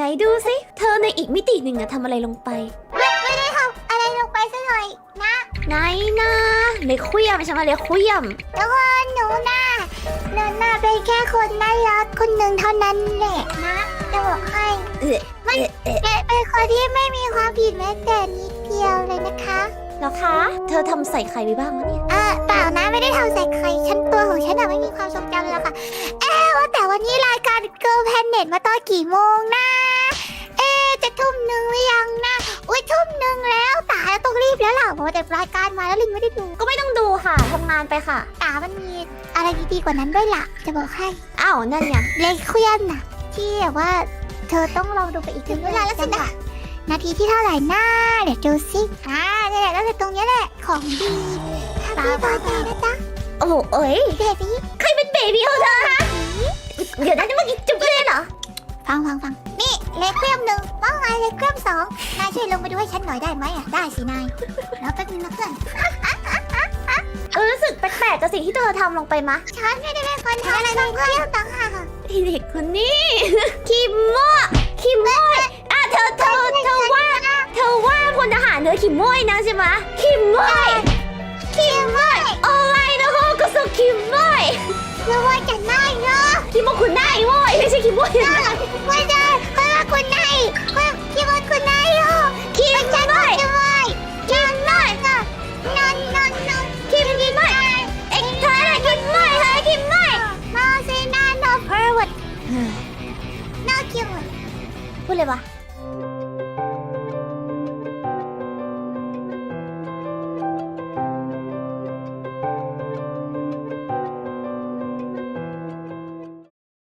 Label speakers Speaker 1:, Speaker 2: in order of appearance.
Speaker 1: ไหนดูสิ เธอในอีกมิติหนึ่งอะทำอะไรลงไป
Speaker 2: ไม่ไม่ได้ทำอะไรลงไปสักหน่อยนะ
Speaker 1: ไหนนะในเคลียมใช่ไหมเลยเคลียม
Speaker 2: แต่ว่าหนูน่ะหนูน่ะเป็นแค่คนน่ารักคนหนึ่งเท่านั้นแหละนะจะบอกให้
Speaker 1: เอ๊ะเอ๊ะเอ๊ะ
Speaker 2: เป็นเป็นคนที่ไม่มีความผิดแม้แต่นิดเดียวเลยนะคะ
Speaker 1: เหรอคะ เธอทำใส่ใครไปบ้างวะเนี่ย
Speaker 2: เออเปล่านะไม่ได้ทำใส่ใคร ฉันตัวของฉันน่ะไม่มีความทรงจำเลยหรอกค่ะ เอ๊ะว่าแต่วันนี้รายการ Girl Planet มาตอนกี่โมงนะ แล้วต้องรีบแล้วล่ะเพราะว่าแต่รายการมาแล้วลิงไม่ได้ดู
Speaker 1: ก็ไม่ต้องดูค่ะทำงานไปค่ะ
Speaker 2: ตามันมีอะไรดีๆกว่านั้นด้วยล่ะ จะบอกให้
Speaker 1: อ้าวนั่นไง
Speaker 2: เลเควียนน่ะ ที่แบบว่า เธอต้องลองดูไปอีกถึงเวลาแล้วสินะนาทีที่เท่าไหร่น้าเดี๋ยวดูสิอ่านี่แหละแล้วตรงเนี้ยแหละของดีถ้าพี่พอใจนะจ๊ะ
Speaker 1: โอ้โหเอ้ย
Speaker 2: เบบี้
Speaker 1: ใครเป็นเบบี้ของเธอฮะเดี๋ยวนะนี่เมื่อกี้จุ๊บเลยเหรอ
Speaker 2: ฟังฟังฟังนี่ เลเควียมหนึ่งว่าไงเลเควียมสองนายช่วยลงไปดูให้ฉันหน่อยได้ไหมอะได้สินายแล้วแป๊บนึงนะเพื่อน
Speaker 1: เออรู้สึกแปลกๆกับสิ่งที่เธอทำลงไปมะ
Speaker 2: ฉันไม่ได้เป็นคนทำอะไรเลเควียมต่างหากอะ
Speaker 1: ไอเด็กคนนี้ คิมโม่คิมโม่อะเธอเธอเธอว่าเธอว่าพลทหารเธอคิมโม่นะใช่ไหมะคิมโม่
Speaker 2: คิมว่า
Speaker 1: โอ้ยนะฮะก็สุคิมโม่
Speaker 2: แล้วว่าจะได้เนาะ
Speaker 1: คิมโม่คุณได้โว้ยไม่ใช่คิมโม่นะ
Speaker 2: มาสิ